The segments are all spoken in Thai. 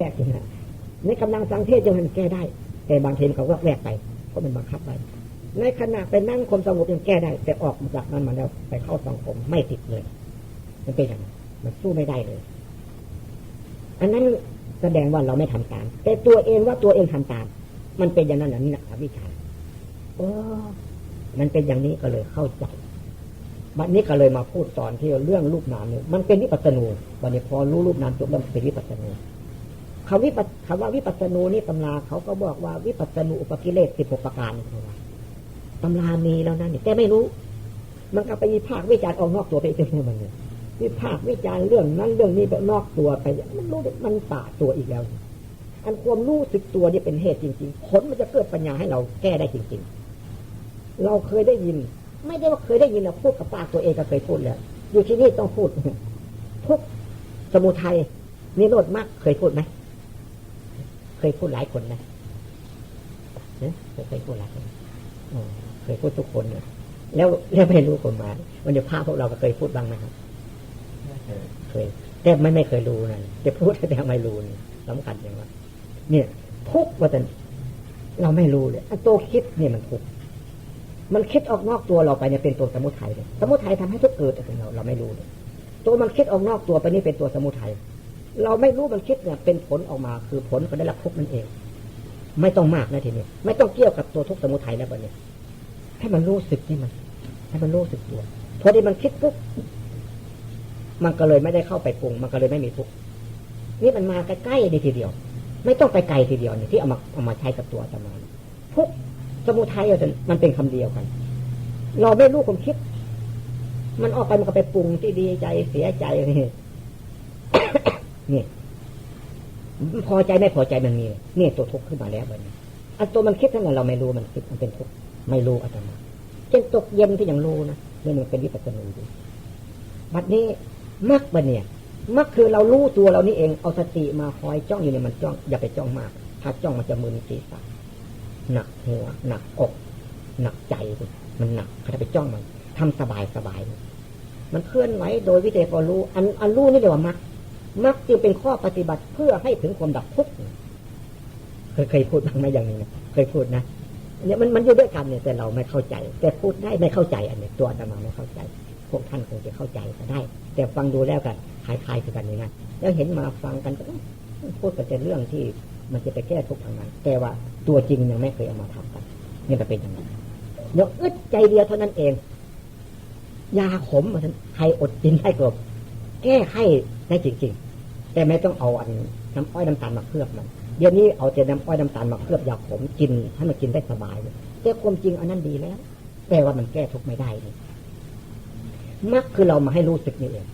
แก้อยู่นะในกำลังสังเทศยังมันแก้ได้ แต่บางทีเขาก็แวกไปเพราะมันบังคับไปในขณะไปนั่งความสงบยังแก้ได้ แต่ออกมาจากนั้นมาแล้วไปเข้าสังคมไม่ติดเลย มันเป็นอย่างนั้นมันสู้ไม่ได้เลย อันนั้นแสดงว่าเราไม่ทำตาม แต่ตัวเองว่าตัวเองทำตาม มันเป็นอย่างนั้นนี่นะวิชาโอ้มันเป็นอย่างนี้ก็เลยเข้าใจบัดนี้ก็เลยมาพูดสอนที่เรื่องรูปนามเนี่ยมันเป็นวิปัสสนูวันนี้พอรู้รูปนามจบแล้วเป็นวิปัสสนู คำวิปัสคำว่าวิปัสสนูนี่ตำราเขาก็บอกว่าวิปัสสนูอุปกิเลสสิบหกประการเขาว่าตำรามีแล้วนั่นแต่ไม่รู้ มันก็ไปวิพากวิจารณ์ออกนอกตัวไปเองมันเนี่ยวิพากวิจารณ์เรื่องนั้นเรื่องนี้ไปนอกตัวไป มันรู้มันป่าตัวอีกแล้วอันความรู้สึกตัวนี่เป็นเหตุจริง ๆ ผลมันจะเกิดปัญญาให้เราแก้ได้จริง ๆ เราเคยได้ยิน ไม่ได้ว่าเคยได้ยินเราพูดกับปากตัวเองก็เคยพูดแล้วอยู่ที่นี่ต้องพูดทุกสมุทัยนิโรธมากเคยพูดไหม เคยพูดหลายคนไหมเนี่ยเคยพูดหลายคนอ๋อเคยพูดทุกคนนะแล้วแล้วไม่รู้คนมาวันเดียวพาพวกเราก็เคยพูดบ้างไหมครับเคย แต่ไม่ไม่เคยรู้นะจะพูดแต่ไม่รู้นี่สำคัญอย่างว่าเนี่ยทุกว่าแต่เราไม่รู้เลยอันตัวคิดเนี่ยมันทุกมันคิดออกนอกตัวเราไปเนี่ยเป็นตัวสมุทัยเลยสมุทัยทำให้ทุกเกิดแต่เราเราไม่รู้เลยตัวมันคิดออกนอกตัวไปนี่เป็นตัวสมุทัย เราไม่รู้มันคิดเนี่ย เป็นผลออกมา คือผลก็ได้รับทุกนั่นเอง ไม่ต้องมากนะทีนี้ไม่ต้องเกี่ยวกับตัวทุกสมุทัยแล้วบัดนี้ให้มันรู้สึกนี่มัน ให้มันรู้สึกตัวพอที่มันคิดปุ๊บมันก็เลยไม่ได้เข้าไปปรุง มันก็เลยไม่มีทุกนี่มันมาใกล้ๆดีทีเดียว ไม่ต้องไปไกลทีเดียวเนี่ยที่เอามาเอามาใช้กับตัวจะมาทุกสมุทัยมันเป็นคำเดียวกัน เราไม่รู้ความคิด มันออกไปมันก็ไปปรุงที่ดีใจเสียใจนี่ นี่พอใจไม่พอใจมันมีนี่ตัวทุกข์ขึ้นมาแล้วแบบนี้อันตัวมันคิดทั้งนั้นเราไม่รู้มันคิดมันเป็นทุกข์ไม่รู้อาตมาเช่นตกเย็นที่ยังรู้นะนี่มันเป็นวิปัสสนาดูบัดนี้มักบัเนี่ยมักคือเรารู้ตัวเรานี่เองเอาสติมาคอยจ้องอยู่เนี่ยมันจ้องอย่าไปจ้องมาก ถ้าจ้องมันจะมึนศีรษะหนักหัว หนักอก หนักใจมันหนักถ้าไปจ้องมันทำสบายสบายมันเคลื่อนไหวโดยวิเศษพอรู้อันอันรู้นี่เรียกว่ามัก มักจึงเป็นข้อปฏิบัติเพื่อให้ถึงความดับทุกข์เคยเคยพูดบ้างไหมอย่างนี้นะเคยพูดนะเนี่ยมันมันอยู่ด้วยกันเนี่ยแต่เราไม่เข้าใจ แต่พูดได้ไม่เข้าใจอันนี้ตัวอาตมาไม่เข้าใจ พวกท่านคงจะเข้าใจก็ได้ แต่ฟังดูแล้วกันคล้ายๆกันอย่างนั้นแล้วเห็นมาฟังกันก็พูดกันแต่เรื่องที่มันจะไปแก้ทุกข์ทางนั้น แต่ว่าตัวจริงยังไม่เคยเอามาทำกันนี่ก็เป็นอย่างนั้นยกอึดใจเดียวเท่านั้นเอง ยาขมมันใครอดกินได้ก็แก้ไข้ ได้จริงๆ แต่ไม่ต้องเอาอันน้ำอ้อยน้ำตาลมาเคลือบมันเดี๋ยวนี้เอาแต่น้ำอ้อยน้ำตาลมาเคลือบยาขมกินให้มันกินได้สบายเลยแต่ความจริงอันนั้นดีแล้ว แต่ว่ามันแก้ทุกข์ไม่ได้เลยมักคือเรามาให้รู้สึกนี่เอง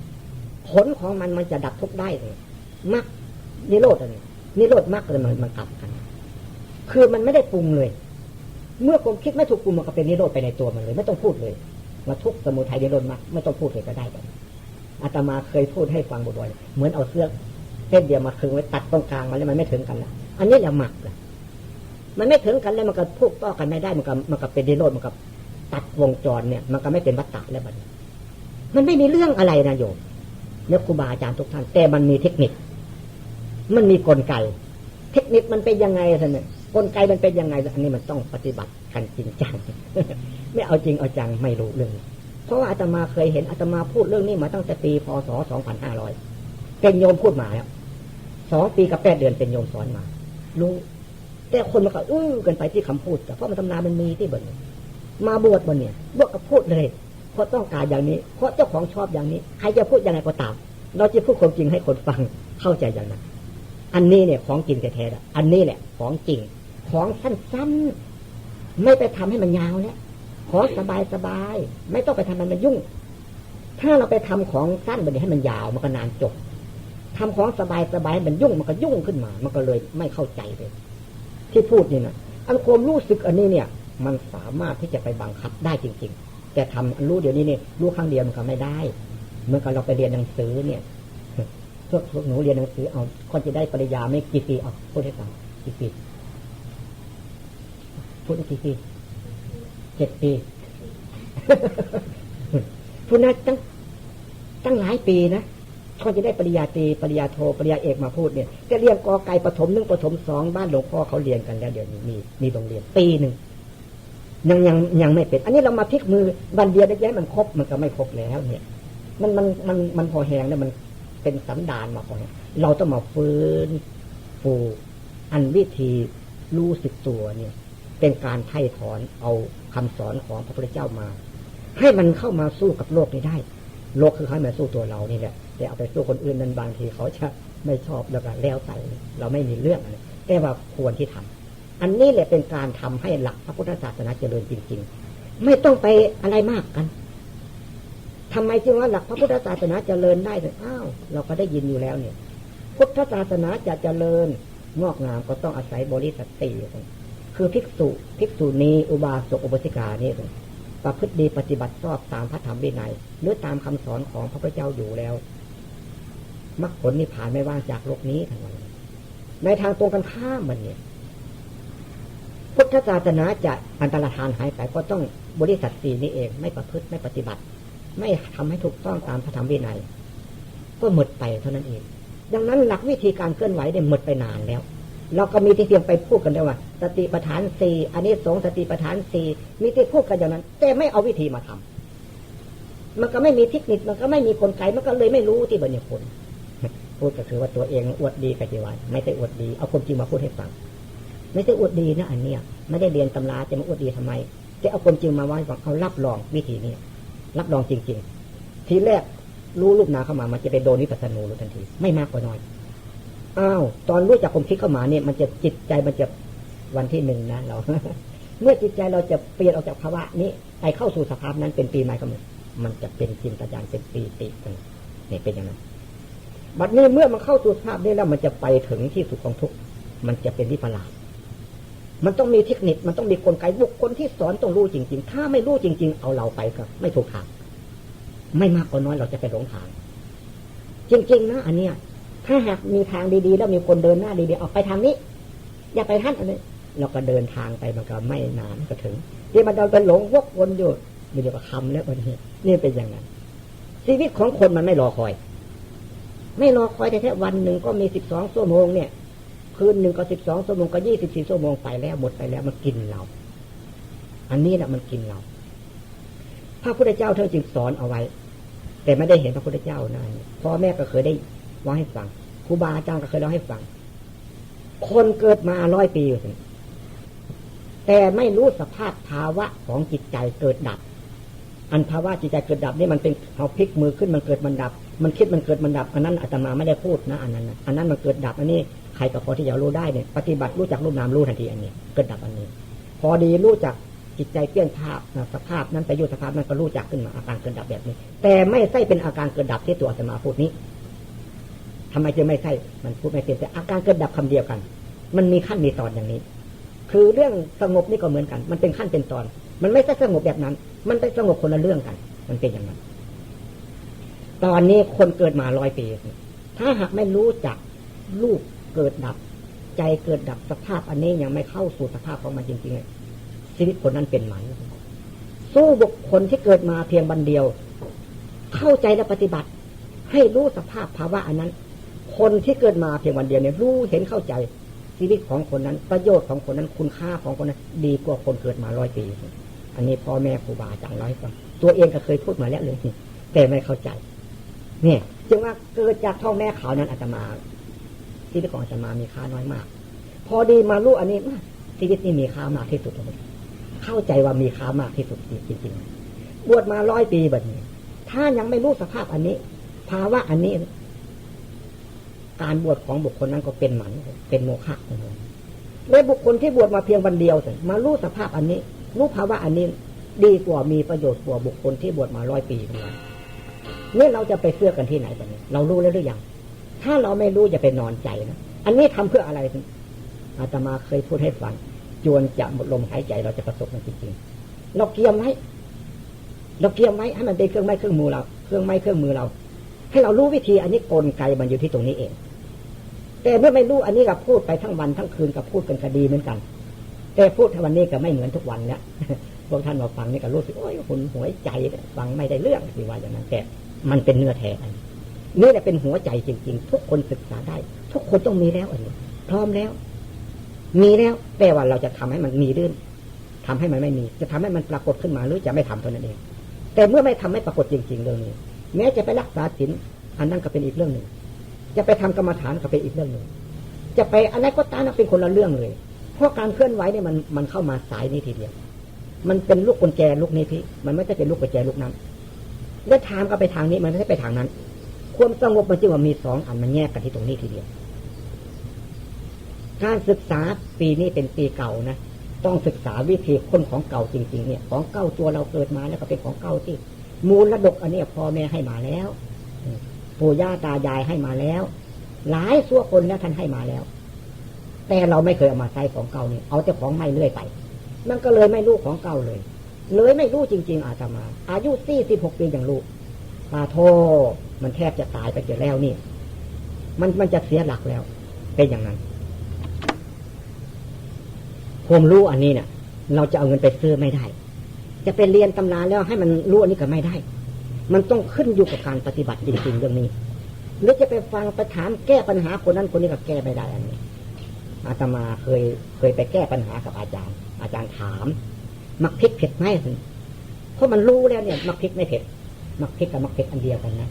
ผลของมันมันจะดับทุกข์ได้เลยมักนิโรธอันนี้นิโรธมักเลยมันมันกลับกัน คือมันไม่ได้ปรุงเลย เมื่อความคิดไม่ถูกปรุงมันก็เป็นนิโรธไปในตัวมันเลย ไม่ต้องพูดเลยมาทุกสมุทัยนิโรธมักไม่ต้องพูดเลยก็ได้กัน อาตมาเคยพูดให้ฟังบ่อยๆเหมือนเอาเสื้อเส้นเดียวมาคึงไว้ตัดตรงกลางมันแล้วมันไม่ถึงกันแล้วอันนี้แหละหมักละมันไม่ถึงกันแล้วมันก็พูดต่อกันไม่ได้มันก็มันก็เป็นนิโรธมันก็ตัดวงจรเนี่ย มันก็ไม่เป็นวัตตะแล้วบัดนี้มันไม่มีเรื่องอะไรนะโยมเนี่ยครูบาอาจารย์ทุกท่านแต่มันมีเทคนิค มันมีกลไก เทคนิคมันเป็นยังไงท่านเนี่ยกลไกมันเป็นยังไงอันนี้มันต้องปฏิบัติกันจริงจังไม่เอาจริงเอาจังไม่รู้เรื่อง เพราะว่าอาตมาเคยเห็นอาตมาพูดเรื่องนี้มาตั้งแต่ปีพศ2500เป็นโยมพูดมาแล้วสองปีกับแปดเดือนเป็นโยมสอนมา รู้ แต่คนมันก็อื้อกันไปที่คำพูดแต่พราะมันตำนานมันมีที่บนมาบวชบนเนี่ยบวชก็พูดเลย เพราะต้องการอย่างนี้ เพราะเจ้าของชอบอย่างนี้ ใครจะพูดยังไงก็ตาม เราจะพูดความจริงให้คนฟังเข้าใจอย่างนั้น อันนี้เนี่ยของจริงแท้ๆอันนี้แหละของจริง ของสั้นๆ ไม่ไปทำให้มันยาวแล้ว ขอสบายสบายไม่ต้องไปทำมันมันยุ่ง ถ้าเราไปทำของสั้นแบบนี้ให้มันยาวมันก็นานจบทำของสบายสบายมันยุ่งมันก็ยุ่งขึ้นมา มันก็เลยไม่เข้าใจเลย ที่พูดนี่นะอันความรู้สึกอันนี้เนี่ย มันสามารถที่จะไปบังคับได้จริง ๆ แต่ทำรู้เดี๋ยวนี้เนี่ยรู้ครั้งเดียวมันก็ไม่ได้เมื่อกเราไปเรียนหนังสือเนี่ยพวกพวกหนูเรียนหนังสือเอาคนจะได้ปริญญาไม่กี่ปีเอาพูดให้ฟังกี่ปีพูดกี่ปี เจ็ดปีพูดนะตั้งตั้งหลายปีนะเขาจะได้ปริญญาตรีปริญญาโทปริญญาเอกมาพูดเนี่ยจะเรียนกอไก่ปฐมหนึ่งปฐมสองบ้านหลวงพ่อเขาเรียนกันแล้วเดี๋ยวนี้มีมีโรงเรียนปีหนึ่งยังยังยังไม่เป็น อันนี้เรามาพลิกมือบันเดียได้ย้มันครบมันก็ไม่ครบแล้ว เนี่ย มันมันมันมันพอแหงแล้วมันเป็นสันดานมาพอแหงเราต้องมาฟื้นฟูอันวิธีรู้สึกตัวเนี่ย เป็นการไถ่ถอนเอา คำสอนของพระพุทธเจ้ามา ให้มันเข้ามาสู้กับโลกนี้ได้ โลกคือให้มาสู้ตัวเรานี่แหละแต่เอาไปสู้คนอื่นนั้นบางทีเขาจะไม่ชอบแล้วก็แล้วใส่เราไม่มีเรื่องอะไรแต่ว่าควรที่ทำอันนี้แหละเป็นการทำให้หลักพระพุทธศาสนาเจริญจริง ๆ ไม่ต้องไปอะไรมากกันทำไมจึงว่าหลักพระพุทธศาสนาเจริญได้เลยอ้าวเราก็ได้ยินอยู่แล้วเนี่ย พุทธศาสนาจะเจริญงอกงามก็ต้องอาศัยบริสติ คือภิกษุภิกษุณีอุบาสกอุบาสิกานี่ประพฤติดีปฏิบัติชอบตามพระธรรมวินัยหรือตามคำสอนของพระพุทธเจ้าอยู่แล้วมรรคผลนิพพานไม่ว่างจากโลกนี้ทั้งวันในทางตรงกันข้ามมันเนี่ยพุทธศาสนาจะอันตรธานหายไปก็ต้องบริสัทสีนี้เองไม่ประพฤติไม่ปฏิบัติ ไม่ทำให้ถูกต้องตามพระธรรมวินัย ก็หมดไปเท่านั้นเอง ดังนั้นหลักวิธีการเคลื่อนไหวได้หมดไปนานแล้ว เราก็มีที่เพียงไปพูดกันได้ว่า สติปัฏฐานสี่อันนี้สงสติปัฏฐานสี่มีที่พูดกันอย่างนั้น แต่ไม่เอาวิธีมาทำมันก็ไม่มีเทคนิคมันก็ไม่มีกลไกมันก็เลยไม่รู้ที่บัญญัติผลพูดก็คือว่าตัวเองอวดดีกับจีวานไม่ใช่อวดดีเอาความจริงมาพูดให้ฟัง ไม่ใช่อวดดีนะอันเนี้ยไม่ได้เรียนตำราจะมาอวดดีทำไมจะเอาความจริงมาไว้ฟังเอารับรองวิธีนี้รับรองจริง ๆ ทีแรกรู้รูปนาเข้ามามันจะไปโดนวิปัสสนูรู้ทันที ไม่มากกว่าน้อย อ้าวตอนรู้จักความคิดเข้ามาเนี่ยมันจะจิตใจมันจะวันที่หนึ่งนะเราเมื่อจิตใจเราจะเปลี่ยนออกจากภาวะนี้ไปเข้าสู่สภาพนั้นเป็นปีใหม่ก็มันมันจะเป็นจินตญาณเป็นปีติกันนี่ยเป็นอย่างนั้นบัดนี้เมื่อมันเข้าสู่สภาพนี้แล้วมันจะไปถึงที่สุดของทุกมันจะเป็นวิประหลาสมันต้องมีเทคนิคมันต้องมีกลไกบุคคลที่สอนต้องรู้จริง ๆ ถ้าไม่รู้จริง ๆ เอาเราไปก็ไม่ถูกทางไม่มากก็น้อยเราจะไปหลงทาง จริง ๆ นะอันเนี้ย ถ้าหากมีทางดีๆ แล้วมีคนเดินหน้าดีๆออกไปทางนี้ อย่าไปท่านอันนี้เราก็เดินทางไปมันก็ไม่นานก็ถึงที่มันเราไปหลงวกวนอยู่มันอยู่กับคำแล้ววันนี้นี่เป็นอย่างนั้น ชีวิตของคนมันไม่รอคอย ไม่รอคอยแต่แค่วันหนึ่งก็มีสิบสองชั่วโมงเนี่ยคืนหนึ่งก็สิบสองชั่วโมงก็ยี่สิบสี่ชั่วโมงไปแล้วหมดไปแล้วมันกินเรา อันนี้แหละมันกินเราพระพุทธเจ้าเธอจึงสอนเอาไว้ แต่ไม่ได้เห็นพระพุทธเจ้านั่นพ่อแม่ก็เคยได้ ว่าให้ฟังครูบาอาจารย์ก็เคยเล่าให้ฟัง คนเกิดมาร้อยปีอยู่สิแต่ไม่รู้สภาพภาวะของจิตใจเกิดดับ อันภาวะจิตใจเกิดดับนี่มันเป็นเอาพลิกมือขึ้นมันเกิดมันดับ มันคิดมันเกิดมันดับ อันนั้นอาตมาไม่ได้พูดนะอันนั้นอันนั้นมันเกิดดับอันนี้ใครก็พอที่จะรู้ได้เนี่ยปฏิบัติรู้จักรูปนามรู้ทันทีอันนี้ เกิดดับอันนี้ พอดีรู้จักจิตใจเปลี่ยนภาพสภาพนั้นไปอยู่สภาพนั้นก็รู้จักขึ้นมาอาการเกิดดับแบบนี้ แต่ไม่ใช่เป็นอาการเกิดดับที่ตัวอาตมาพูดนี้ ทำไมจะไม่ใช่ มันพูดไม่เป็นแต่อาการเกิดดับคำเดียวกัน มันมีขั้นมีตอนอย่างนี้ คือเรื่องสงบนี่ก็เหมือนกัน มันเป็นขั้นเป็นตอน มันไม่ใช่สงบแบบนั้น มันไปสงบคนละเรื่องกัน มันเป็นอย่างนั้น ตอนนี้คนเกิดมาร้อยปี ถ้าหากไม่รู้จักลูกเกิดดับ ใจเกิดดับสภาพอันนี้ยังไม่เข้าสู่สภาพของมันจริงๆชีวิตคนนั้นเป็นหมันสู้บุคคลที่เกิดมาเพียงบันเดียว เข้าใจและปฏิบัติ ให้รู้สภาพภาวะอันนั้น คนที่เกิดมาเพียงวันเดียวเนี่ยรู้เห็นเข้าใจชีวิตของคนนั้น ประโยชน์ของคนนั้นคุณค่าของคนนั้น ดีกว่าคนเกิดมาร้อยปี อันนี้พ่อแม่ครูบาอาจารย์ร้อยฟังตัวเองก็เคยพูดมาแล้วเลยแต่ไม่เข้าใจ เนี่ยจึงว่าเกิดจากท้องแม่เขานั้นอาตมาชีวิตของอาตมามีค่าน้อยมาก พอดีมารู้อันนี้ชีวิตนี้มีค่ามากที่สุดเลยเข้าใจว่ามีค่ามากที่สุดจริงๆบวชมาร้อยปีแบบนี้ ถ้ายังไม่รู้สภาพอันนี้ ภาวะอันนี้ การบวชของบุคคลนั้นก็เป็นหมันเป็นโมฆะเลยบุคคลที่บวชมาเพียงวันเดียวสิมารู้สภาพอันนี้รู้ภาวะอันนี้ดีกว่ามีประโยชน์กว่าบุคคลที่บวชมาร้อยปีทั้งนั้นนี่เราจะไปเสื้อกันที่ไหนแบบนี้ เรารู้แล้วหรือยังถ้าเราไม่รู้จะไปนอนใจนะอันนี้ทำเพื่ออะไรอาตมาเคยพูดให้ฟังจวนจะหมดลมหายใจเราจะประสบมันจริงๆเราเกียมไว้เราเกียมไว้ให้มันเป็นเครื่องไม้เครื่องมือเรา เครื่องไม้เครื่องมือเรา ให้เรารู้วิธีอันนี้กลไกมันอยู่ที่ตรงนี้เอง แต่เมื่อไม่รู้อันนี้กับพูดไปทั้งวันทั้งคืนกับพูดกันคดีเหมือนกัน แต่พูดทวันนี้ก็ไม่เหมือนทุกวันแล้วพวกท่านมาฟังนี่ก็รู้สึกโอ้ยหุนหัวใจฟังไม่ได้เรื่องสิว่าอย่างนั้นแต่มันเป็นเนื้อแท้นี่แหละเป็นหัวใจจริง ๆ ทุกคนศึกษาได้ ทุกคนต้องมีแล้วอันนี้ พร้อมแล้ว มีแล้วแต่ว่าเราจะทำให้มันมีลื่นทำให้มันไม่มี จะทำให้มันปรากฏขึ้นมาหรือจะไม่ทำเท่านั้นเอง แต่เมื่อไม่ทำให้ปรากฏจริง ๆ เรื่องนี้ แม้จะไปรักษาศีลอันนั้นก็เป็นอีกเรื่องหนึ่ง จะไปทำกรรมฐานก็เป็นอีกเรื่องหนึ่งจะไปอะไรก็ตามนั้นเป็นคนละเรื่องเลย เพราะการเคลื่อนไหวเนี่ยมันมันเข้ามาสายนี้ทีเดียว มันเป็นลูกกุญแจลูกนี้พี่มันไม่ใช่เป็นลูกกุญแจลูกนั้น แล้วทางก็ไปทางนี้มันไม่ใช่ไปทางนั้น ความสงบมันจึงว่ามีสองอันมันแยกกันที่ตรงนี้ทีเดียว การศึกษาปีนี้เป็นปีเก่านะต้องศึกษาวิธีคนของเก่าจริง ๆ เนี่ย ของเก่าตัวเราเกิดมาแล้วก็เป็นของเก่าที่มูลระดกอันนี้พ่อแม่ให้มาแล้ว ปู่ย่าตายายให้มาแล้ว หลายสั่วคนแล้วท่านให้มาแล้ว แต่เราไม่เคยเอามาใช้ของเก่าเนี่ยเอาแต่ของใหม่เรื่อยไป มันก็เลยไม่รู้ของเก่าเลย เลยไม่รู้จริง ๆ อาตมา อายุสี่สิบหกปีอย่างลูกปาโทมันแทบจะตายไปเจอแล้วนี่ มันมันจะเสียหลักแล้ว เป็นอย่างนั้นผมรู้อันนี้เนี่ยเราจะเอาเงินไปซื้อไม่ได้ จะไปเรียนตำราแล้วให้มันรู้อันนี้ก็ไม่ได้ มันต้องขึ้นอยู่กับการปฏิบัติจริงๆเรื่องนี้หรือจะไปฟังไปถามแก้ปัญหาคนนั้นคนนี้ก็แก้ไม่ได้อันนี้อาตมาเคยเคยไปแก้ปัญหากับอาจารย์ อาจารย์ถาม มักพริกเผ็ดไหมเพราะมันรู้แล้วเนี่ย มักพริกไม่เผ็ด มักพริกกับมักเผ็ดอันเดียวกันนะ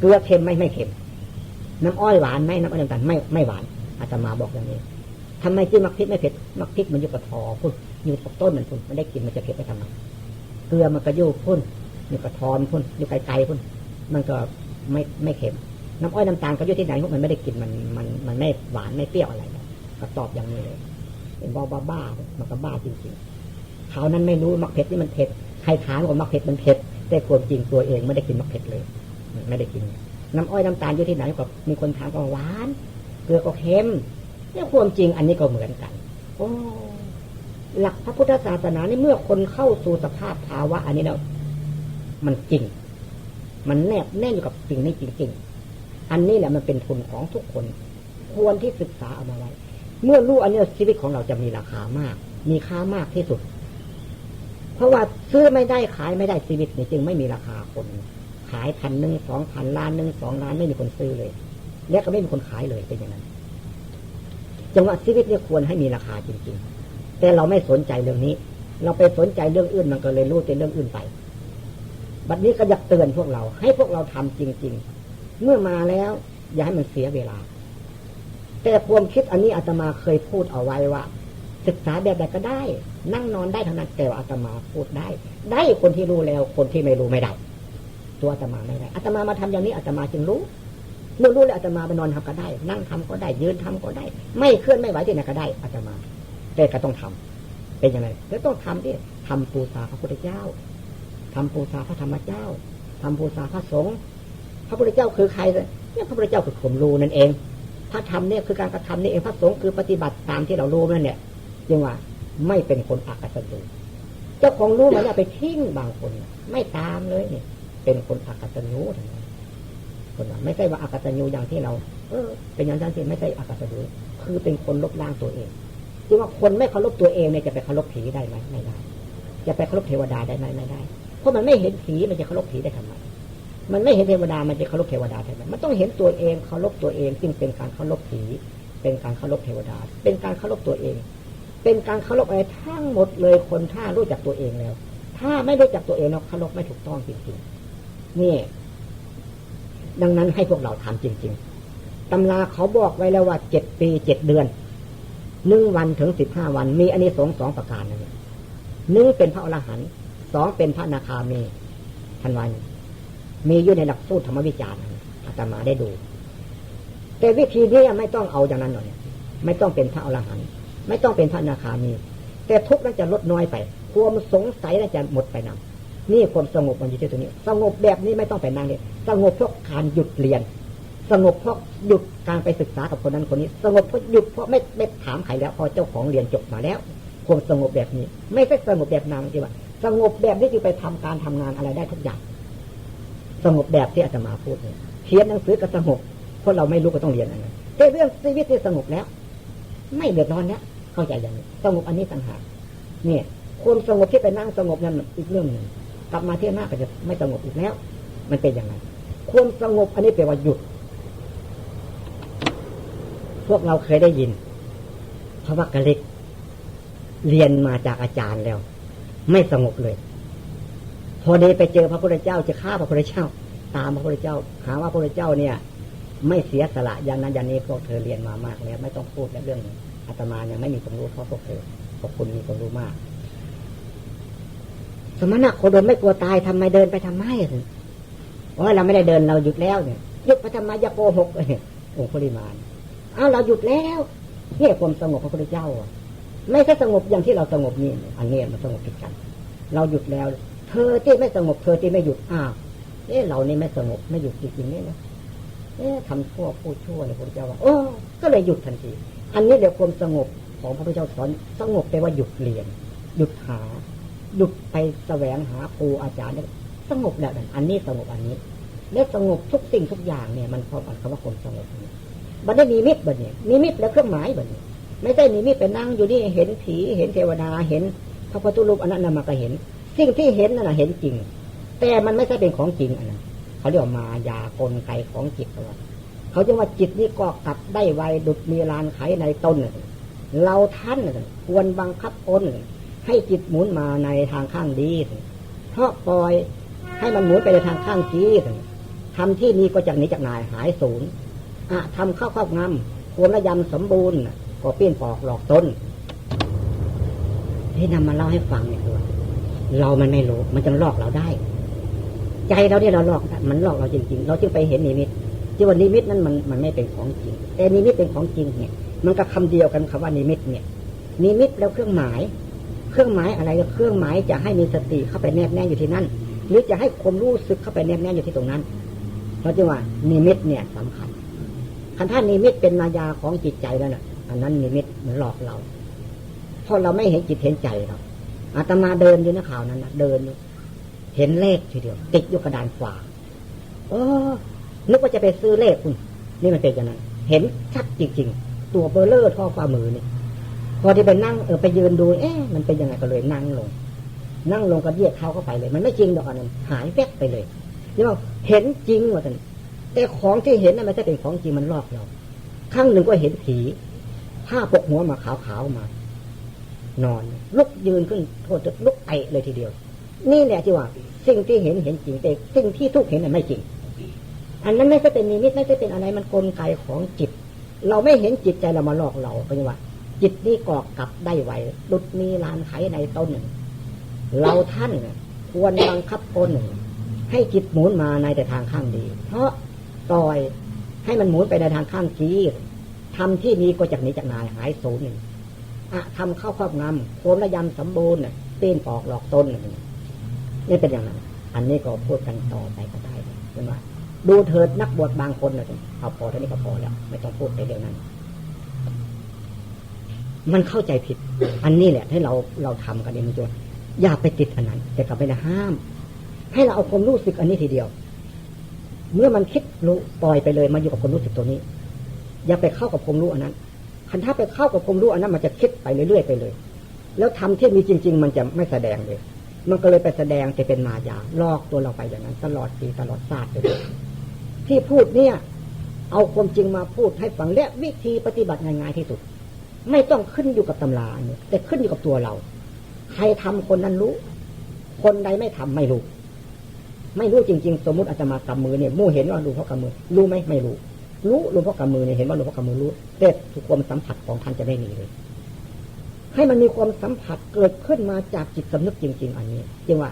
เกลือเค็มไหม่ไม่เค็ม น้ำอ้อยหวานไหมน้ำอ้อยน้ำตาลไม่ไม่หวาน อาตมาบอกอย่างนี้ทำไมจึงมักพริกไม่เผ็ดมักพริกมันอยู่กับทอพุ่นอยู่กับต้นมันพุ่นมันได้กินมันจะเผ็ดไปทำไมเกลือมันก็อยู่พุ่น อยู่กับทอนพุ่นอยู่ไกลๆพุ่นมันก็ไม่ไม่เค็มน้ำอ้อยน้ำตาลก็อยู่ที่ไหนพวกมันไม่ได้กินมันมันมันไม่หวานไม่เปรี้ยวอะไรก็ตอบอย่างนี้เลยเป็นบ้าบ้าบ้ามันก็บ้าจริงๆเขานั้นไม่รู้มักเผ็ดนี่มันเผ็ดใครถามว่ามักเผ็ดมันเผ็ดแต่ความจริงตัวเองไม่ได้กินมักเผ็ดเลย ไม่ได้กิน น้ำอ้อยน้ำตาลอยู่ที่ไหนก็มีคนถามก็หวานเกลือก็เค็มเนี่ยความจริงอันนี้ก็เหมือนกันโอ้หลักพระพุทธศาสนาในเมื่อคนเข้าสู่สภาพภาวะ อันนี้แล้ว มันจริง มันแนบแน่นอยู่กับสิ่งนี้จริง ๆ อันนี้แหละมันเป็นทุนของทุกคน ควรที่ศึกษาเอามาไว้ เมื่อรู้อันนี้ชีวิตของเราจะมีราคามาก มีค่ามากที่สุด เพราะว่าซื้อไม่ได้ขายไม่ได้ชีวิตนี่จึงไม่มีราคาคน ขายพันหนึ่งสองพันล้านหนึ่งสองล้านไม่มีคนซื้อเลย และก็ไม่มีคนขายเลยเป็นอย่างนั้นจังหวะชีวิตเนี่ยควรให้มีราคาจริง ๆ แต่เราไม่สนใจเรื่องนี้ เราไปสนใจเรื่องอื่นมันก็เลยรู้แต่เรื่องอื่นไป บัดนี้ก็อยากเตือนพวกเรา ให้พวกเราทำจริง ๆ เมื่อมาแล้ว อย่าให้มันเสียเวลา แต่ความคิดอันนี้อาตมาเคยพูดเอาไว้ว่า ศึกษาแบบใดก็ได้ นั่งนอนได้ทั้งนั้นแต่ว่าอาตมาพูดได้ ได้คนที่รู้แล้ว คนที่ไม่รู้ไม่ได้ ตัวอาตมาไม่ได้อาตมามาทำอย่างนี้อาตมาจึงรู้เมื่อรู้แล้วอาตมาไปนอนทำก็ได้ นั่งทำก็ได้ ยืนทำก็ได้ ไม่เคลื่อนไม่ไหวที่ไหนก็ได้อาตมาแต่ก็ต้องทำเป็นยังไงก็ต้องทำที่ทำปูชาพระพุทธเจ้า ทำปูชาพระธรรมเจ้าทำปูชาพระสงฆ์พระพุทธเจ้าคือใครเนี่ยพระพุทธเจ้าคือผมรู้นั่นเอง พระธรรมเนี่ยคือการกระทำนี่เองพระสงฆ์คือปฏิบัติตามที่เรารู้นั่นเนี่ยจึงว่าไม่เป็นคนอักตันยูเจ้าของรู้มันเอาไปทิ้งบางคน ไม่ตามเลยเนี่ย เป็นคนอักตันยูทั้งนั้นคนว่าไม่ใช่ว่าอักตันยูอย่างที่เรา เออ เป็นอย่างนั้นที่ไม่ใช่อักตันยูคือเป็นคนลบล้างตัวเองจึงว่าคนไม่เคารพตัวเองเนี่ยจะไปเคารพผีได้ไหมไม่ได้จะไปเคารพเทวดาได้ไหมไม่ได้ เพราะมันไม่เห็นผีมันจะเคารพผีได้ทำไมมันไม่เห็นเทวดามันจะเคารพเทวดาทำไมมันต้องเห็นตัวเองเคารพตัวเองจึงเป็นการเคารพผี เป็นการเคารพเทวดา เป็นการเคารพตัวเอง เป็นการเคารพอะไรทั้งหมดเลยคนถ้ารู้จักตัวเองแล้ว ถ้าไม่รู้จักตัวเองเราเคารพไม่ถูกต้องจริงๆนี่ ดังนั้นให้พวกเราทำจริง ๆตำราเขาบอกไว้แล้วว่าเจ็ดปีเจ็ดเดือนหนึ่งวันถึงสิบห้าวัน มีอันนี้สองสองประการนั่นหนึ่งเป็นพระอรหันต์ สองเป็นพระนาคามีทันวันมีอยู่ในหลักสูตรธรรมวิจารณ์อาตมาได้ดู แต่วิธีนี้ไม่ต้องเอาอย่างนั้นหน่อยไม่ต้องเป็นพระอรหันต์ไม่ต้องเป็นพระนาคามี แต่ทุกข์นั้นจะลดน้อยไป ความสงสัยนั้นจะหมดไปนำนี่ความสงบมันอยู่ที่ตรงนี้ สงบแบบนี้ไม่ต้องไปนั่งเลยสงบเพราะการหยุดเรียน สงบเพราะหยุดการไปศึกษากับคนนั้นคนนี้ สงบเพราะหยุดเพราะไม่ไม่ถามใครแล้วพอเจ้าของเรียนจบมาแล้ว ความสงบแบบนี้ ไม่ใช่สงบแบบนางที่ว่า สงบแบบนี้คือไปทำการทำงานอะไรได้ทุกอย่าง สงบแบบที่อาตมาพูดเนี่ยเขียนหนังสือก็สงบเพราะเราไม่รู้ก็ต้องเรียนอันนั้นแต่เรื่องชีวิตที่สงบแล้ว ไม่เดือดร้อนแล้วเข้าใจอย่างนี้สงบอันนี้ต่างหากเนี่ยความสงบที่ไปนั่งสงบนั้นอีกเรื่องหนึ่งกลับมาเที่หน้าก็จะไม่สงบอีกแล้ว มันเป็นอย่างไรความสงบอันนี้แปลว่าหยุด พวกเราเคยได้ยินพระวักกะเล็กเรียนมาจากอาจารย์แล้ว ไม่สงบเลย พอเดไปเจอพระพุทธเจ้าจะฆ่าพระพุทธเจ้า ตามพระพุทธเจ้า หาว่าพระพุทธเจ้าเนี่ย ไม่เสียสละอย่างนั้นอย่างนี้พวกเธอเรียนมามากแล้ว ไม่ต้องพูดในเรื่องอาตมายังไม่มีความรู้เท่าพวกเธอพวกคุณมีความรู้มาก สมณะโคดมไม่กลัวตายทำไมเดินไปทำไมสิโอ้ยเราไม่ได้เดินเราหยุดแล้วเนี่ยยุดไปทำไมยาโกหกเอยองค์ปริมาณอ้าวเราหยุดแล้วเนี่ยความสงบพระพุทธเจ้าอะ ไม่ใช่สงบอย่างที่เราสงบนี่อันนี้มันสงบผิดกัน เราหยุดแล้ว เธอที่ไม่สงบเธอที่ไม่หยุดอ้าวเอ๊ะเรานี่ไม่สงบไม่หยุดจริงๆนี่นะเอ๊ะทำชั่วพูดชั่วเนี่ยพระพุทธเจ้าว่าโอ้ก็เลยหยุดทันที อันนี้เดี๋ยวความสงบของพระพุทธเจ้าสอนสงบแปลว่าหยุดเรียน หยุดหา หยุดไปแสวงหาครูอาจารย์เนี่ยสงบแล้วนั่นอันนี้สงบอันนี้และสงบทุกสิ่งทุกอย่างเนี่ยมันพร้อมกันคำว่าคนสงบนี่บันได้มีมิตรบันเนี่ยมีมิตรแล้วเครื่องหมายบันเนี่ย ไม่ใช่มีมิตรไปนั่งอยู่นี่เห็นผีเห็นเทวดาเห็นพระพุทธรูปอันนั้นนะมาก็เห็น สิ่งที่เห็นนั่นนะเห็นจริง แต่มันไม่ใช่เป็นของจริงอันนั้นเขาเรียกว่ามายากลไกของจิตเขาว่าเขาจะว่าจิตนี่ก็กลับได้ไวดุดมีลานไขในต้น เราท่านควรบังคับตนให้จิตหมุนมาในทางข้างดีเพราะปล่อยให้มันหมุนไปในทางข้างจีทำที่นี้ก็จากนี้จากนายหายศูนย์อะทำเข้าครอบงำควรระยำสมบูรณ์ ก็เปี้ยนปอกหลอกต้น ที่นำมาเล่าให้ฟังเนี่ยคือว่าเรามันไม่รู้ มันจะหลอกเราได้ ใจเราเนี่ยเราหลอกมันหลอกเราจริง ๆ เราจึงไปเห็นนิมิตที่ว่านิมิตนั้นมันมันไม่เป็นของจริง แต่นิมิตเป็นของจริงเนี่ย มันก็คำเดียวกันคำว่านิมิตเนี่ย นิมิตแล้วเครื่องหมาย เครื่องหมายอะไรเครื่องหมายจะให้มีสติเข้าไปแนบแน่อยู่ที่นั่น หรือจะให้ความรู้สึกเข้าไปแนบแน่อยู่ที่ตรงนั้น เพราะจึงว่านิมิตเนี่ยสำคัญคันท่านนิมิตเป็นมายาของจิตใจแล้วน่ะ อันนั้นนิมิตมันหลอกเรา เพราะเราไม่เห็นจิตเห็นใจเราอาตมาเดินอยู่นะข่าวนั้นนะเดินดูเห็นเลขทีเดียว ติดอยู่กระดานฝาเออนึกว่าจะไปซื้อเลขคุณนี่มันเป็นอย่างนั้น เห็นชัดจริงๆ ตัวเบลเลอร์ท่อฝ่ามือนี่พอที่ไปนั่งเออไปยืนดู เอ๊ะมันเป็นยังไงก็เลยนั่งลง นั่งลงก็เยียดเท้าเข้าไปเลย มันไม่จริงดอกอันนั้นหายแวบไปเลยเรียกว่าเห็นจริงว่าท่านแต่ของที่เห็นนั้นไม่ใช่เป็นของจริงมันลอกเราครั้งหนึ่งก็เห็นผี ผ้าปกหัวมาขาวๆมา นอน ลุกยืนขึ้นโทษลุกไอเลยทีเดียว นี่แหละที่ว่า สิ่งที่เห็นเห็นจริงแต่สิ่งที่ทุกเห็นนั้นไม่จริง อันนั้นไม่ใช่เป็นนิมิตไม่ใช่เป็นอะไรมันกลไกของจิต เราไม่เห็นจิตใจเรามาหลอกเราเป็นว่า จิตนี่กอกกลับได้ไวดุดมีลานไขในต้นหนึ่ง เราท่านควรบังคับตนหนึ่งให้จิตหมุนมาในแต่ทางข้างดี เพราะปล่อยให้มันหมุนไปในทางข้างกี ทำที่นี้ก็จากนี้จากนายหายศูนย์หนึ่งอะทำเข้าครอบงำโคมระยำสมบูรณ์เต้นปอกหลอกต้นนี่เป็นอย่างนั้น อันนี้ก็พูดกันต่อไปก็ได้ใช่ไหมดูเถิดนักบวชบางคนเลยเอาพอเท่านี้ก็พอแล้วไม่ต้องพูดไปเรื่องนั้น มันเข้าใจผิด อันนี้แหละให้เราเราทำกันเองมันจนอย่าไปติดอันนั้น แต่กลับไปนะห้าม ให้เราเอาความรู้สึกอันนี้ทีเดียว เมื่อมันคิดรู้ปล่อยไปเลยมาอยู่กับความรู้สึกตัวนี้ อย่าไปเข้ากับความรู้อันนั้นคันถ้าไปเข้ากับความรู้อันนั้นมันจะคิดไปเรื่อยๆไปเลย แล้วทำที่มีจริง ๆ มันจะไม่แสดงเลย มันก็เลยไปแสดงจะเป็นมายาลอกตัวเราไปอย่างนั้น ตลอดปีตลอดศาสตร์ไปเลย ที่พูดเนี่ย เอาความจริงมาพูดให้ฟังและวิธีปฏิบัติง่ายๆที่สุด ไม่ต้องขึ้นอยู่กับตำราเนี่ยแต่ขึ้นอยู่กับตัวเรา ใครทำคนนั้นรู้ คนใดไม่ทำไม่รู้ ไม่รู้จริง ๆ สมมติอาจจะมากำมือเนี่ยมู่เห็นว่าหลวงพ่อกำมือ รู้ไหมไม่รู้ รู้หลวงพ่อกำมือเนี่ยเห็นว่าหลวงพ่อกำมือรู้แต่ทุกความสัมผัสของท่านจะไม่มีเลย ให้มันมีความสัมผัสเกิดขึ้นมาจากจิตสำนึกจริง ๆ อันนี้จึงว่า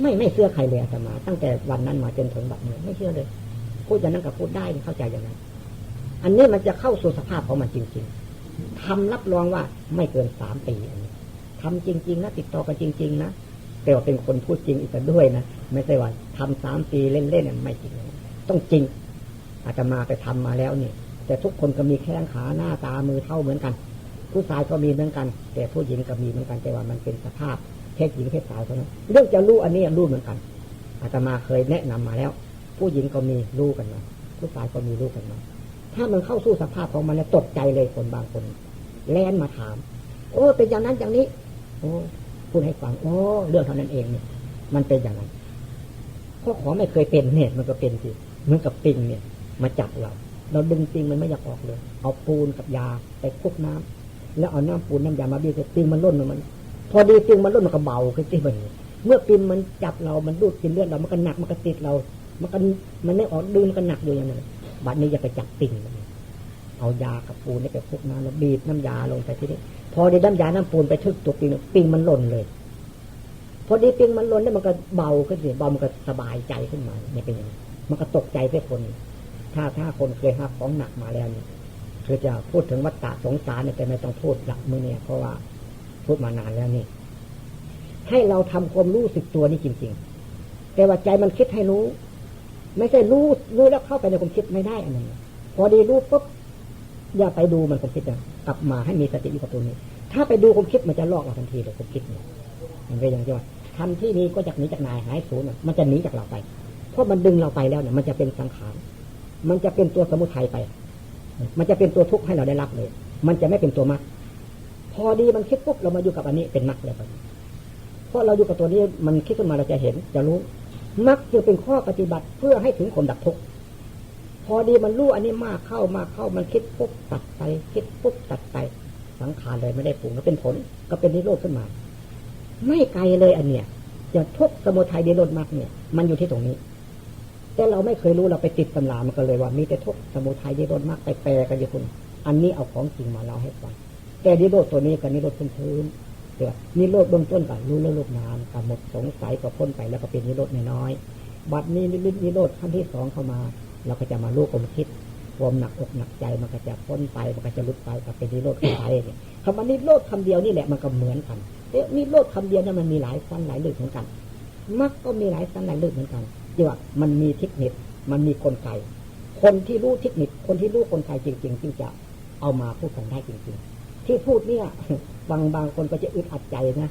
ไม่ไม่เชื่อใครเลยอาตมา ตั้งแต่วันนั้นมาจนถึงบัดนี้ไม่เชื่อเลย พูดอย่างนั้นกับพูดได้เข้าใจอย่างนั้น อันนี้มันจะเข้าสู่สภาพของมันจริง ๆทำรับรองว่าไม่เกินสามปีอันนี้ทำจริง ๆ นะติดต่อกันจริง ๆ นะแต่ว่าเป็นคนพูดจริงอีกด้วยนะไม่ใช่ว่าทำสามปีเล่นๆเนี่ยไม่จริง ต้องจริง อาจจะมาไปทำมาแล้วเนี่ย แต่ทุกคนก็มีแข้งขาหน้าตามือเท่าเหมือนกัน ผู้ชายก็มีเหมือนกัน แต่ผู้หญิงก็มีเหมือนกันแต่ว่ามันเป็นสภาพเพศหญิงเพศชายเท่านั้นเรื่องจะรู้อันนี้รู้เหมือนกันอาตมาเคยแนะนำมาแล้ว ผู้หญิงก็มีรู้กันมาผู้ชายก็มีรู้กันมาถ้ามันเข้าสู่สภาพของมันแล้วตกใจเลยคนบางคน แล่นมาถาม โอ้เป็นอย่างนั้นอย่างนี้ โอ้พูดให้ฟังโอ้เรื่องเท่านั้นเองเนี่ย มันเป็นอย่างนั้นเพราะขอไม่เคยเป็นเนี่ยมันก็เป็นสิเหมือนกับปิงเนี่ย มาจับเรา เราดึงปิงมันไม่อยากออกเลย เอาปูนกับยาไปคลุกน้ำแล้วเอาน้ำปูนน้ำยามาบีบปิงมันล่นมัน พอดีปิงมันล่นมันก็เบาขึ้นที่มันเมื่อปิงมันจับเรา มันดูดกินเลือดเรา มันก็หนัก มันก็ติดเรา มันก็มันไม่ออกดึงมันก็หนักอยู่อย่างนั้นบัดนี้อย่าไปจับปิงเอายากับปูนนี่ไปคลุกน้ำแล้วบีบน้ำยาลงไปที่นี่ พอได้น้ำยา น้ำปูนไปทึกตัวปิงปิงมันหล่นเลยพอดีปิงมันล่นแล้วมันก็เบาขึ้นสิเบามันก็สบายใจขึ้นมาเนี่ยเป็นอย่างนี้มันก็ตกใจเพื่อคน ถ้าถ้าคนเคยหักของหนักมาแล้วเนี่ยคือจะพูดถึงวัฏฏะสงสารเนี่ยแต่ไม่ต้องพูดหลักมือเนี่ยเพราะว่าพูดมานานแล้วนี่ ให้เราทำความรู้สึกตัวนี่จริง ๆ แต่ว่าใจมันคิดให้รู้ ไม่ใช่รู้รู้แล้วเข้าไปในความคิดไม่ได้อันนั้นพอดีรู้ปุ๊บอย่าไปดูมันความคิดนะกลับมาให้มีสติอยู่กับตัวนี้ ถ้าไปดูความคิดมันจะลอกเราทันทีเลยความคิดเนี่ยมันเป็นอย่างที่ว่าทำที่นี้ก็จะหนีจากนายหายสูญมันจะหนีจากเราไป เพราะมันดึงเราไปแล้วเนี่ยมันจะเป็นสังขาร มันจะเป็นตัวสมุทัยไป มันจะเป็นตัวทุกข์ให้เราได้รับเลย มันจะไม่เป็นตัวมรรคพอดีมันคิดปุ๊บเรามาอยู่กับอันนี้เป็นมรรคเลยเพราะเราอยู่กับตัวนี้มันคิดขึ้นมาเราจะเห็น จะรู้มรรคจึงเป็นข้อปฏิบัติเพื่อให้ถึงคนดับทุกข์พอดีมันรู้อันนี้มากเข้ามากเข้ามันคิดปุ๊บตัดไป คิดปุ๊บตัดไป สังขารเลยไม่ได้ปรุงแล้วเป็นผล ก็เป็นนิโรธขึ้นมา ไม่ไกลเลยอันเนี้ยจะทุกสมุทัยนิโรธมรรคเนี่ย มันอยู่ที่ตรงนี้ แต่เราไม่เคยรู้เราไปติดตำรามันก็เลยว่ามีแต่ทุกสมุทัยนิโรธมรรคไปแปลกันอยู่คุณ อันนี้เอาของจริงมาเล่าให้ฟังแต่นิโรธตัวนี้กับนิโรธพื้นๆเดี๋ยวนิโรธเบื้องต้นกับรู้เรื่องโลกนามกับหมดสงสัยก็พ้นไปแล้วก็เป็นนิโรธน้อยๆบัดนี้นินิโรธขั้นที่สองเข้ามา เราก็จะมารู้ความคิดความหนักอกหนักใจมันก็จะพ้นไปมันก็จะลุดไปกับเป็นนิโรธขึ้นไปเนี่ยคำว่านิโรธคำเดียวนี่แหละมันก็เหมือนกันเอ๊ะนิโรธคำเดียวนั้นมันมีหลายสั้นหลายลึกเหมือนกันมรรคก็มีหลายสั้นหลายลึกเหมือนกัน จีว่ามันมีเทคนิค มันมีกลไก คนที่รู้เทคนิค คนที่รู้กลไกจริงๆจึงจะเอามาพูดกันได้จริง ๆ ที่พูดเนี่ย บางบางคนก็จะอึดอัดใจนะ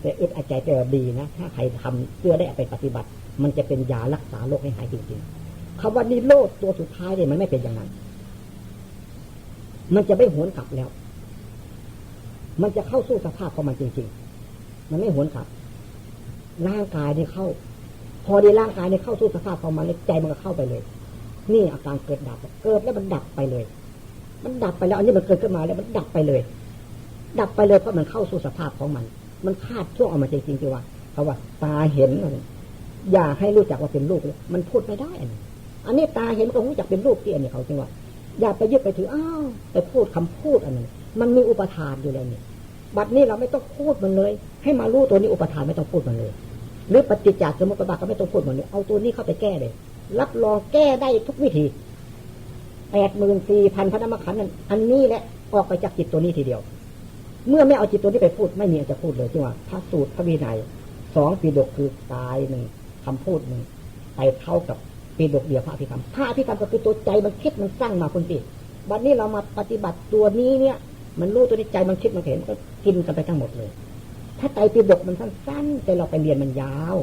แต่อึดอัดใจแต่ดีนะถ้าใครทำเพื่อได้ไปปฏิบัติ มันจะเป็นยารักษาโรคให้หายจริง ๆคำว่านิโรธตัวสุดท้ายเนี่ยมันไม่เป็นอย่างนั้น มันจะไม่หวนกลับแล้ว มันจะเข้าสู่สภาพของมันจริง ๆ มันไม่หวนกลับร่างกายเนี่ยเข้า พอดีร่างกายเนี่ยเข้าสู่สภาพของมันใจมันก็เข้าไปเลย นี่อาการเกิดดับเกิดแล้วมันดับไปเลย มันดับไปแล้วอันนี้มันเกิดขึ้นมาแล้วมันดับไปเลย ดับไปเลยเพราะมันเข้าสู่สภาพของมัน มันคาดช่วงออกมาจริงๆที่ว่าเขาว่า ตาเห็นอย่าให้รู้จักว่าเป็นลูกเลยมันพูดไม่ได้อันนี้อันนี้ตาเห็นก็รู้จักเป็นลูกที่อันนี้เขาจริงว่า อย่าไปยึดไปถืออ้าวไปพูดคำพูดอันนี้มันมีอุปทานอยู่แล้วนี่บัดนี้เราไม่ต้องพูดมันเลย ให้มารู้ตัวนี้อุปทานไม่ต้องพูดมันเลย หรือปฏิจจสมุปบาทก็ไม่ต้องพูดหมันเลยเอาตัวนี้เข้าไปแก้เลย รับรองแก้ได้ทุกวิธีแปดหมื่นสี่พันพระนามขันธ์นั้นอันนี้แหละออกไปจากจิตตัวนี้ทีเดียว เมื่อไม่เอาจิตตัวนี้ไปพูด ไม่มีจะพูดเลยที่ว่าพระสูตรพระวินัยสองปีดกคือตายหนึ่งคำพูดหนึ่งไปเท่ากับปีดกเดียวพระอภิธรรมพระอภิธรรมก็คือตัวใจมันคิดมันสร้างมาคนติวันนี้เรามาปฏิบัติตัวนี้เนี่ย มันรู้ตัวนี้ใจมันคิดมันเห็นก็กินกันไปทั้งหมดเลย ถ้าไตรปิฎกมันสั้นๆแต่เราไปเรียนมันยาว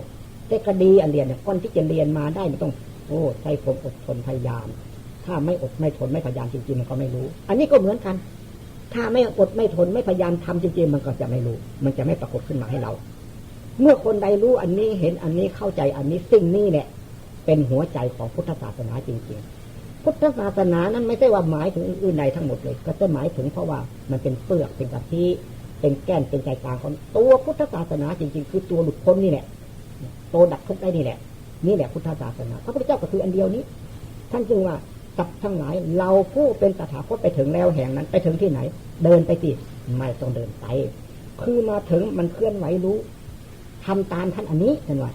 แต่ก็ดีอันเรียนเนี่ยก่อนที่จะเรียนมาได้มันต้อง โอ้ใช้ความอดทนพยายาม ถ้าไม่อดไม่ทนไม่พยายามจริงๆมันก็ไม่รู้ อันนี้ก็เหมือนกัน ถ้าไม่อดไม่ทนไม่พยายามทำจริงๆมันก็จะไม่รู้ มันจะไม่ปรากฏขึ้นมาให้เรา เมื่อคนใดรู้อันนี้เห็นอันนี้เข้าใจอันนี้สิ่งนี้แหละเป็นหัวใจของพุทธศาสนาจริงๆ พุทธศาสนานั้นไม่ใช่ว่าหมายถึงอื่นใดทั้งหมดเลย ก็จะหมายถึงเพราะว่ามันเป็นเปลือกเป็นกะทิ เป็นแก้นเป็นใจกลางของตัวพุทธศาสนาจริง ๆ คือตัวหลุดพ้นนี่แหละตัวดับทุกข์ได้นี่แหละ นี่แหละพุทธศาสนาพระพุทธเจ้าก็คืออันเดียวนี้ ท่านจึงว่าสัตว์ทั้งหลายเราผู้เป็นตถาคตไปถึงแล้วแห่งนั้น ไปถึงที่ไหน เดินไปติไม่ต้องเดินไป คือมาถึงมันเคลื่อนไหวรู้ทำตามท่านอันนี้ท่านว่า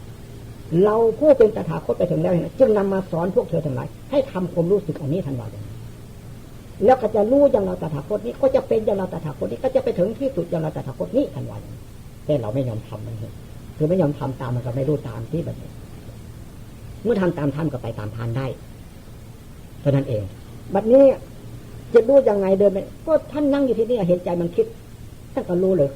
เราผู้เป็นตถาคตไปถึงแล้วแห่งนั้นจึงนำมาสอนพวกเธอทั้งหลายให้ทำความรู้สึกอันนี้ท่านว่า แล้วก็จะรู้อย่างเราตถาคตนี้ ก็จะเป็นอย่างเราตถาคตนี้ ก็จะไปถึงที่สุดอย่างเราตถาคตนี้ทันวันแต่เราไม่ยอมทำมันคือไม่ยอมทำตามมันก็ไม่รู้ตามที่แบบนี้เมื่อทำตามท่านก็ไปตามทานได้เท่านั้นเองบัดนี้จะรู้ยังไงเดินไปก็ท่านนั่งอยู่ที่นี่เห็นใจมันคิดท่านก็รู้เลย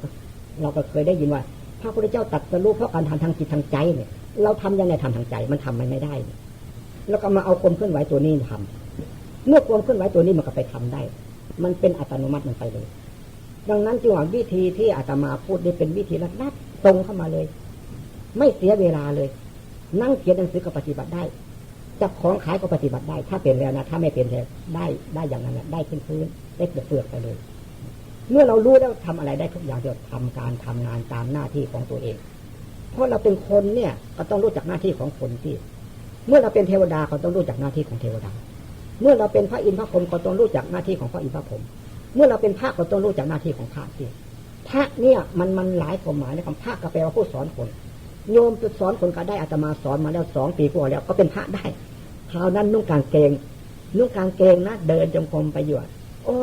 เราก็เคยได้ยินว่า พระพุทธเจ้าตัดสรู้เพราะการทำทางจิตทางใจเนี่ย เราทำยังไงทำทางใจมันทำมันไม่ได้ แล้วก็มาเอาความเคลื่อนไหวตัวนี้ทำ เมื่อความเคลื่อนไหวตัวนี้มันก็ไปทำได้ มันเป็นอัตโนมัติมันไปเลย ดังนั้นจึงว่าวิธีที่อาตมาพูดนี่เป็นวิธีรัดรัดตรงเข้ามาเลย ไม่เสียเวลาเลย นั่งเขียนหนังสือก็ปฏิบัติได้จับของขายก็ปฏิบัติได้ ถ้าเป็นแล้วนะ ถ้าไม่เป็นแล้วได้ได้อย่างนั้นแหละได้ขึ้นพื้นได้เปลือกไปเลย เมื่อเรารู้แล้วทำอะไรได้ทุกอย่างเดียวทำการทำงานตามหน้าที่ของตัวเอง เพราะเราเป็นคนเนี่ย ก็ต้องรู้จักหน้าที่ของคนที่ เมื่อเราเป็นเทวดาก็ต้องรู้จักหน้าที่ของเทวดา เมื่อเราเป็นพระอินทร์พระพรหมก็ต้องรู้จักหน้าที่ของพระอินทร์พระพรหมเมื่อเราเป็นพระก็ต้องรู้จักหน้าที่ของพระที่พระเนี่ยมันมันหลายความหมายในคำพระก็แปลว่าผู้สอนคน โยมจะสอนคนก็ได้อาตมาสอนมาแล้วสองปีกว่าแล้วก็เป็นพระได้คราวนั้นนุ่งกางเกง นุ่งกางเกงนะเดินจงกรมไปอยู่อะโอ้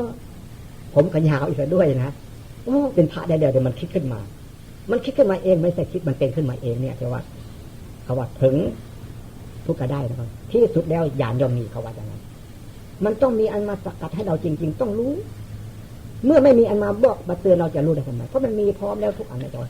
ผมก็ยาวอีกแล้วด้วยนะโอ้เป็นพระได้เดี๋ยวเดี๋ยวมันคิดขึ้นมา มันคิดขึ้นมาเองไม่ใช่คิดมันเป็นขึ้นมาเองเนี่ยแต่ว่าเขาว่าถึงทุกข์ก็ได้นะครับที่สุดแล้วยานยอมมีเขาว่าอย่างนั้น มันต้องมีอันมาสกัดให้เราจริง ๆ ต้องรู้ เมื่อไม่มีอันมาบอกมาเตือนเราจะรู้ได้ทำไมเพราะมันมีพร้อมแล้วทุกอันในจอย